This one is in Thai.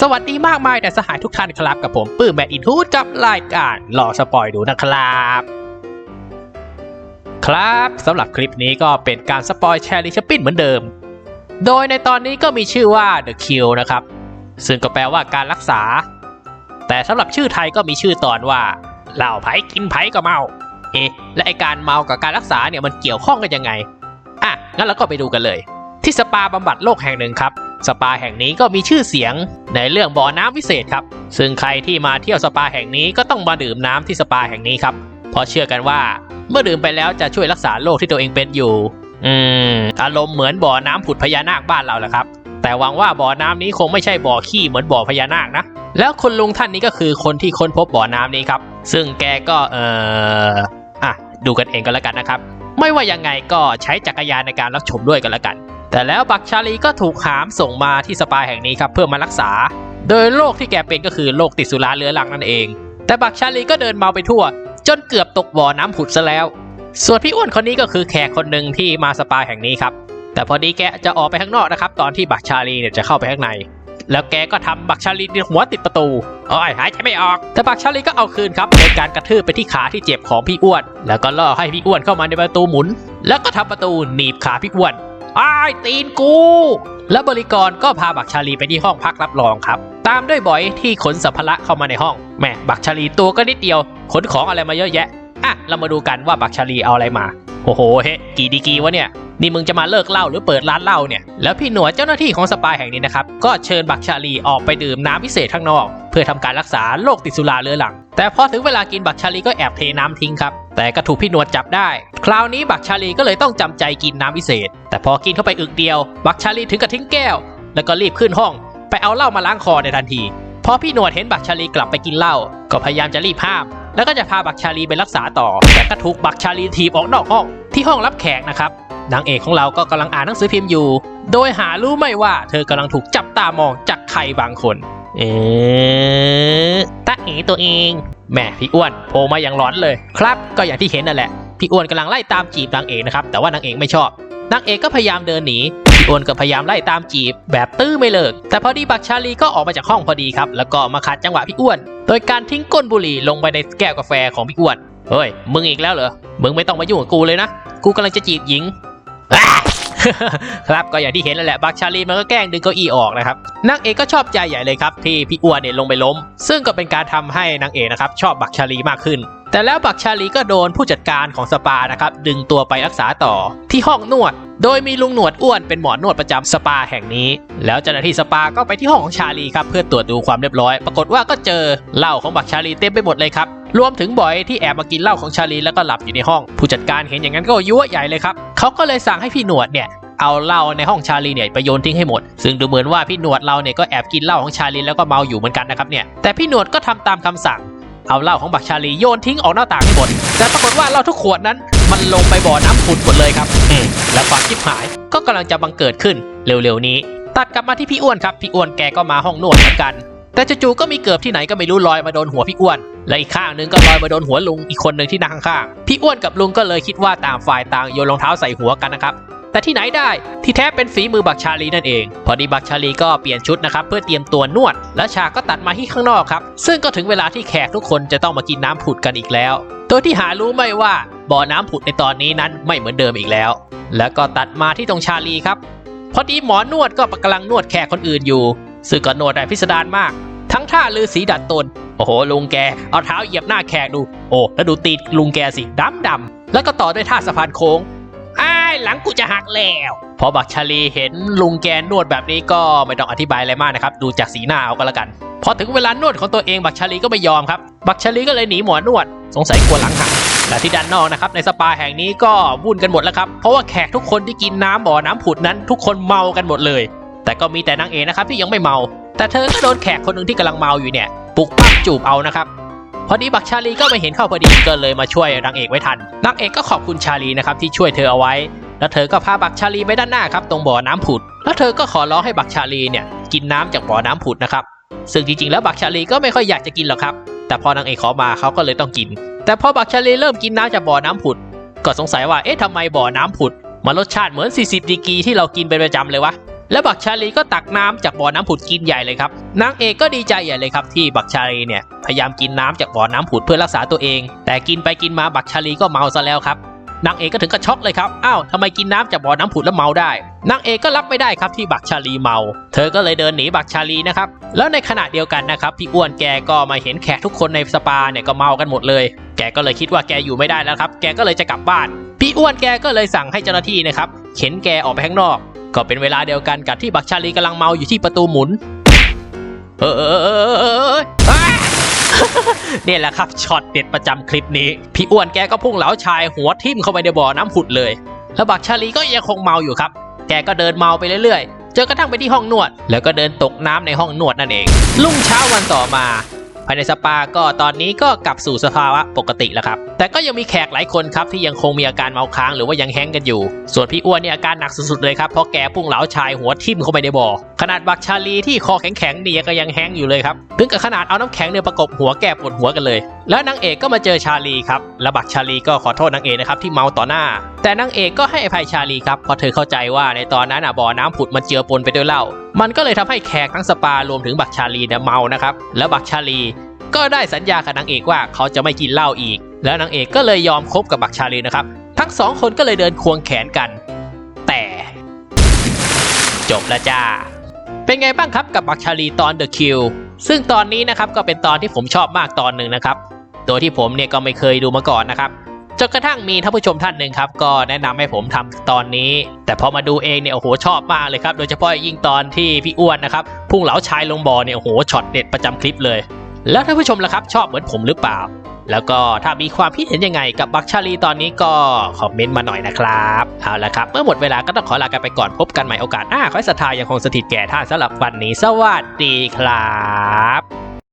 สวัสดีมากมายแต่สหายทุกท่านครับกับผมปื้มแมทอินทูดกับรายการรอสปอยดูนะครับ ครับสำหรับคลิปนี้ก็เป็นการสปอยแชร์ลิชปินเหมือนเดิม โดยในตอนนี้ก็มีชื่อว่า The Kill นะครับ ซึ่งก็แปลว่าการรักษา แต่สำหรับชื่อไทยก็มีชื่อตอนว่าเหล้าไผ่กินไผ่ก็เมา เอ๊ะและไอการเมากับการรักษาเนี่ยมันเกี่ยวข้องกันยังไงอะงั้นเราก็ไปดูกันเลย ที่สปาบำบัดโรคแห่งหนึ่งครับ สปาแห่งนี้ก็มีชื่อเสียงในเรื่องบ่อน้ำวิเศษครับ ซึ่งใครที่มาเที่ยวสปาแห่งนี้ก็ต้องมาดื่มน้ำที่สปาแห่งนี้ครับ เพราะเชื่อกันว่า เมื่อดื่มไปแล้วจะช่วยรักษาโรคที่ตัวเองเป็นอยู่ อืม อารมณ์เหมือนบ่อน้ำผุดพญานาคบ้านเราแหละครับแต่หวังว่าบ่อน้ำนี้คงไม่ใช่บ่อขี้เหมือนบ่อพญานาคนะ แล้วคุณลุงท่านนี้ก็คือคนที่ค้นพบบ่อน้ำนี้ครับ ซึ่งแกก็เอออะดูกันเองก็แล้วกันนะครับ ไม่ว่ายังไงก็ใช้จักรยานในการรับชมด้วยกันแล้วกัน แต่แล้วบักชาลีก็ถูกหามส่งมาที่สปาแห่งนี้ครับเพื่อมารักษา โดยโรคที่แกเป็นก็คือโรคติดสุราเรื้อรังนั่นเอง แต่บักชาลีก็เดินเมาไปทั่ว จนเกือบตกบ่อน้ำผุดซะแล้ว ส่วนพี่อ้วนคนนี้ก็คือแขกคนหนึ่งที่มาสปาแห่งนี้ครับ แต่พอดีแกจะออกไปข้างนอกนะครับตอนที่บักชาลีเนี่ยจะเข้าไปข้างใน แล้วแกก็ทำบักชาลีหัวติดประตูอ้ยหายใจไม่ออก แต่บักชาลีก็เอาคืนครับโดยการกระทืบไปที่ขาที่เจ็บของพี่อ้วน แล้วก็ล่อให้พี่อ้วนเข้ามาในประตูหมุน แล้วก็ทำประตูหนีบขาพี่อ้วน อ้ายตีนกู และบริกรก็พาบักชาลีไปที่ห้องพักรับรองครับ ตามด้วยบอยที่ขนสัมภาระเข้ามาในห้องแหม่บักชาลีตัวก็นิดเดียว ขนของอะไรมาเยอะแยะอะเรามาดูกันว่าบักชาลีเอาอะไรมาโอ้โหเฮ้กี่ดีกีวะเนี่ย นี่มึงจะมาเลิกเหล้าหรือเปิดร้านเหล้าเนี่ย แล้วพี่หนวดเจ้าหน้าที่ของสปาแห่งนี้นะครับก็เชิญบักชาลีออกไปดื่มน้ำพิเศษข้างนอก เพื่อทำการรักษาโรคติดสุราเรื้อรัง แต่พอถึงเวลากินบักชาลีก็แอบเทน้ำทิ้งครับ แต่ก็ถูกพี่หนวดจับได้ คราวนี้บักชาลีก็เลยต้องจำใจกินน้ำพิเศษ แต่พอกินเข้าไปอึกเดียว บักชาลีถึงกับทิ้งแก้ว แล้วก็รีบขึ้นห้อง ไปเอาเหล้ามาล้างคอในทันทีพอพี่หนวดเห็นบักชาลีกลับไปกินเหล้าก็พยายามจะรีบห้าม แล้วก็จะพาบักชาลีไปรักษาต่อ แต่ก็ถูกบักชาลีถีบออกนอกห้องที่ห้องรับแขกนะครับ นางเอกของเราก็กำลังอ่านหนังสือพิมพ์อยู่ โดยหารู้ไม่ว่าเธอกำลังถูกจับตามองจากใครบางคน เอ๊ะตาเอ๋ตัวเองแหมพี่อ้วนโผล่มาอย่างร้อนเลยครับ ก็อย่างที่เห็นนั่นแหละพี่อ้วนกำลังไล่ตามจีบนางเอกนะครับแต่ว่านางเอกไม่ชอบนางเอกก็พยายามเดินหนีพี่อ้วนก็พยายามไล่ตามจีบ แบบตื้อไม่เลิก แต่พอดีบักชาลีก็ออกมาจากห้องพอดีครับ แล้วก็มาขัดจังหวะพี่อ้วน โดยการทิ้งก้นบุหรี่ลงไปในแก้วกาแฟของพี่อ้วนเฮ้ยมึงอีกแล้วเหรอมึงไม่ต้องมายุ่งกับกูเลยนะ กูกำลังจะจีบหญิง ครับก็อย่างที่เห็นนั่นแหละบักชาลีมันก็แกล้งดึงเก้าอี้ออกนะครับนางเอกก็ชอบใจใหญ่เลยครับที่พี่อ้วนเนี่ยลงไปล้ม ซึ่งก็เป็นการทำให้นางเอกนะครับชอบบักชาลีมากขึ้น แต่แล้วบักชาลีก็โดนผู้จัดการของสปานะครับดึงตัวไปรักษาต่อที่ห้องนวด โดยมีลุงหนวดอ้วนเป็นหมอนวดประจำสปาแห่งนี้ แล้วเจ้าหน้าที่สปาก็ไปที่ห้องของชาลีครับเพื่อตรวจดูความเรียบร้อย ปรากฏว่าก็เจอเหล้าของบักชาลีเต็มไปหมดเลยครับรวมถึงบอยที่แอบมากินเหล้าของชาลีแล้วก็หลับอยู่ในห้อง ผู้จัดการเห็นอย่างนั้นก็ยั่วใหญ่เลยครับ เขาก็เลยสั่งให้พี่หนวดเนี่ยเอาเหล้าในห้องชาลีเนี่ยไปโยนทิ้งให้หมด ซึ่งดูเหมือนว่าพี่หนวดเราเนี่ยก็แอบกินเหล้าของชาลีแล้วก็เมาอยู่เหมือนกันนะครับเนี่ย แต่พี่หนวดก็ทำตามคำสั่ง เอาเหล้าของบักชาลีโยนทิ้งออกหน้าต่างให้หมด แต่ปรากฏว่าเหล้าทุกขวดนั้น มันลงไปบ่อน้ำขุ่นหมดเลยครับ อืมและความชิบหายก็กำลังจะบังเกิดขึ้นเร็วๆนี้ ตัดกลับมาที่พี่อ้วนครับ พี่อ้วนแกก็มาห้องนวดเหมือนกัน แต่จู่ๆก็มีเกิบที่ไหนก็ไม่รู้ลอยมาโดนหัวพี่อ้วน และอีกข้างหนึงก็ลอยมาโดนหัวลุงอีกคนหนึ่งที่นั่งข้างๆพี่อ้วนกับลุงก็เลยคิดว่าต่างฝ่ายต่างโยนรองเท้าใส่หัวกันนะครับแต่ที่ไหนได้ที่แท้เป็นฝีมือบักชาลีนั่นเอง พอดีบักชาลีก็เปลี่ยนชุดนะครับเพื่อเตรียมตัวนวด และฉากก็ตัดมาที่ข้างนอกครับ ซึ่งก็ถึงเวลาที่แขกทุกคนจะต้องมากินน้ำผุดกันอีกแล้ว โดยที่หารู้ไม่ว่าบ่อน้ำผุดในตอนนี้นั้นไม่เหมือนเดิมอีกแล้ว แล้วก็ตัดมาที่ตรงชาลีครับพอดีหมอนวดก็กำลังนวดแขกคนอื่นอยู่ซึ่งก็นวดได้พิสดารมาก ทั้งท่าลือสีดัดตน โอ้โห ลุงแก เอาเท้าเหยียบหน้าแขกดู โอ้ แล้วดูตีนลุงแกสิดำดำแล้วก็ต่อด้วยท่าสะพานโค้งอ้ายหลังกูจะหักแล้ว พอบักชาลีเห็นลุงแกนวดแบบนี้ก็ไม่ต้องอธิบายอะไรมากนะครับ ดูจากสีหน้าเอาก็แล้วกัน พอถึงเวลานวดของตัวเองบักชาลีก็ไม่ยอมครับ บักชาลีก็เลยหนีหมอนวด สงสัยกลัวหลังหักและที่ด้านนอกนะครับในสปาแห่งนี้ก็วุ่นกันหมดแล้วครับ เพราะว่าแขกทุกคนที่กินน้ำบ่อน้ำผุดนั้น ทุกคนเมากันหมดเลย แต่ก็มีแต่นางเอกนะครับที่ยังไม่เมา แต่เธอก็โดนแขกคนหนึ่งที่กำลังเมาอยู่เนี่ยปลุกปั้มจูบเอานะครับพอดีบักชาลีก็ไม่เห็นเข้าพอดีก็เลยมาช่วยนางเอกไว้ทันนางเอกก็ขอบคุณชาลีนะครับที่ช่วยเธอเอาไว้ แล้วเธอก็พาบักชาลีไปด้านหน้าครับตรงบ่อน้ำผุด แล้วเธอก็ขอร้องให้บักชาลีเนี่ยกินน้ำจากบ่อน้ำผุดนะครับซึ่งจริงๆแล้วบักชาลีก็ไม่ค่อยอยากจะกินหรอกครับ แต่พอนางเอกขอมาเขาก็เลยต้องกิน แต่พอบักชาลีเริ่มกินน้ำจากบ่อน้ำผุด ก็สงสัยว่าเอ๊ะทำไมบ่อน้ำผุดมันรสชาติเหมือน 40ดีกรีที่เรากินเป็นประจำเลยวะ และบักชาลีก็ตักน้ำจากบ่อน้ำผุดกินใหญ่เลยครับนางเอกก็ดีใจใหญ่เลยครับที่บักชาลีเนี่ยพยายามกินน้ำจากบ่อน้ำผุดเพื่อรักษาตัวเอง แต่กินไปกินมาบักชาลีก็เมาซะแล้วครับนางเอกก็ถึงกับช็อกเลยครับ อ้าวทำไมกินน้ำจากบ่อน้ำผุดแล้วเมาได้ นางเอกก็รับไม่ได้ครับที่บักชาลีเมา เธอก็เลยเดินหนีบักชาลีนะครับ แล้วในขณะเดียวกันนะครับ พี่อ้วนแกก็มาเห็นแขกทุกคนในสปาเนี่ยก็เมากันหมดเลย แกก็เลยคิดว่าแกอยู่ไม่ได้แล้วครับ แกก็เลยจะกลับบ้าน พี่อ้วนแกก็เลยสั่งให้เจ้าหน้าที่นะครับ เข็นแกออกไปข้างนอก ก็เป็นเวลาเดียวกันกับที่บักชาลีกำลังเมาอยู่ที่ประตูหมุน เออเออเออเออเออเอออ้าเนี่ยแหละครับช็อตเด็ดประจำคลิปนี้ พี่อ้วนแกก็พุ่งเหลาชายหัวทิ่มเข้าไปในบ่อน้ำผุดเลย แล้วบักชาลีก็ยังคงเมาอยู่ครับ แกก็เดินเมาไปเรื่อยๆเจอกระทั่งไปที่ห้องนวด แล้วก็เดินตกน้ำในห้องนวดนั่นเอง รุ่งเช้าวันต่อมา ภายในสปาก็ตอนนี้ก็กลับสู่สภาวะปกติแล้วครับ แต่ก็ยังมีแขกหลายคนครับที่ยังคงมีอาการเมาค้างหรือว่ายังแห้งกันอยู่ ส่วนพี่อ้วนเนี่ยอาการหนักสุดๆเลยครับเพราะแกพุ่งเหลาชายหัวทิ่มเข้าไปในบ่อ นาดบักชาลีที่คอแข็งๆเนี่ยก็ยังแห้งอยู่เลยครับถึงกับขนาดเอาน้ำแข็งเนี่ยประกบหัวแก่ปวดหัวกันเลย แล้วนางเอกก็มาเจอชาลีครับแล้วบักชาลีก็ขอโทษนางเอกนะครับที่เมาต่อหน้า แต่นางเอกก็ให้อภัยชาลีครับเพราะเธอเข้าใจว่าในตอนนั้นอะบ่อน้ำผุดมันเจือปนไปด้วยเหล้ามันก็เลยทำให้แขกทั้งสปารวมถึงบักชาลีเนี่ยเมานะครับแล้วบักชาลีก็ได้สัญญากับนางเอกว่าเขาจะไม่กินเหล้าอีก แล้วนางเอกก็เลยยอมคบกับบักชาลีนะครับ ทั้งสองคนก็เลยเดินควงแขนกัน แต่ จบแล้วจ้า เป็นไงบ้างครับกับบักชาลีตอน The Kill ซึ่งตอนนี้นะครับก็เป็นตอนที่ผมชอบมากตอนหนึ่งนะครับโดยที่ผมเนี่ยก็ไม่เคยดูมาก่อนนะครับจนกระทั่งมีท่านผู้ชมท่านหนึ่งครับก็แนะนำให้ผมทำตอนนี้ แต่พอมาดูเองเนี่ยโอ้โหชอบมากเลยครับโดยเฉพาะยิ่งตอนที่พี่อ้วนนะครับพุ่งเหลาชายลงบ่อเนี่ยโอ้โหช็อตเด็ดประจำคลิปเลย แล้วท่านผู้ชมล่ะครับชอบเหมือนผมหรือเปล่า แล้วก็ถ้ามีความคิดเห็นยังไงกับบักชาลีตอนนี้ก็คอมเมนต์มาหน่อยนะครับเอาละครับเมื่อหมดเวลาก็ต้องขอลากันไปก่อนพบกันใหม่โอกาสหน้าขอให้ศรัทธายังคงสถิตแก่ท่านสำหรับวันนี้สวัสดีครับ